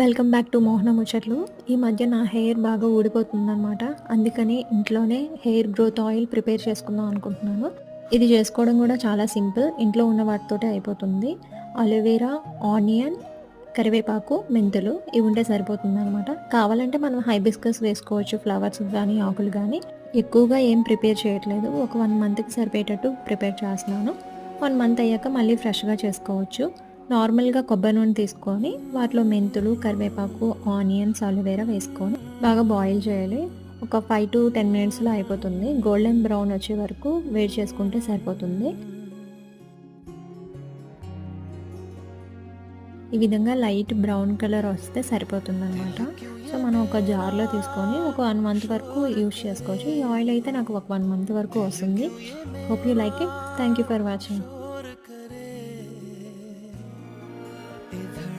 Welcome back to మోహన ముచ్చట్లు ఈ మధ్య నా హెయిర్ బాగా ఊడిపోతుందన్నమాట. అందుకని ఇంట్లోనే హెయిర్ గ్రోత్ ఆయిల్ ప్రిపేర్ చేసుకుందాం అనుకుంటున్నాను. ఇది చేసుకోవడం కూడా చాలా సింపుల్. ఇంట్లో ఉన్న వాటితోటే అయిపోతుంది. అలోవెరా ఆనియన్ కరివేపాకు మెంతులు ఇవి ఉంటే సరిపోతుంది అనమాట కావాలంటే మనం హైబిస్కస్ వేసుకోవచ్చు ఫ్లవర్స్ కానీ ఆకులు కానీ ఎక్కువగా ఏం ప్రిపేర్ చేయట్లేదు. ఒక వన్ మంత్కి సరిపోయేటట్టు ప్రిపేర్ చేస్తున్నాను. వన్ మంత్ అయ్యాక మళ్ళీ ఫ్రెష్గా చేసుకోవచ్చు. నార్మల్గా కొబ్బరి నూనె తీసుకొని వాటిలో మెంతులు కరివేపాకు ఆనియన్స్ అలోవేరా వేసుకొని బాగా బాయిల్ చేయాలి. ఒక ఫైవ్ టు టెన్ మినిట్స్లో అయిపోతుంది. గోల్డెన్ బ్రౌన్ వచ్చే వరకు వేడి చేసుకుంటే సరిపోతుంది. ఈ విధంగా లైట్ బ్రౌన్ కలర్ వస్తే సరిపోతుంది అనమాట సో మనం ఒక జార్లో తీసుకొని ఒక వన్ మంత్ వరకు యూజ్ చేసుకోవచ్చు. ఈ ఆయిల్ అయితే నాకు ఒక వన్ మంత్ వరకు వస్తుంది. Hope you like it thank you for watching If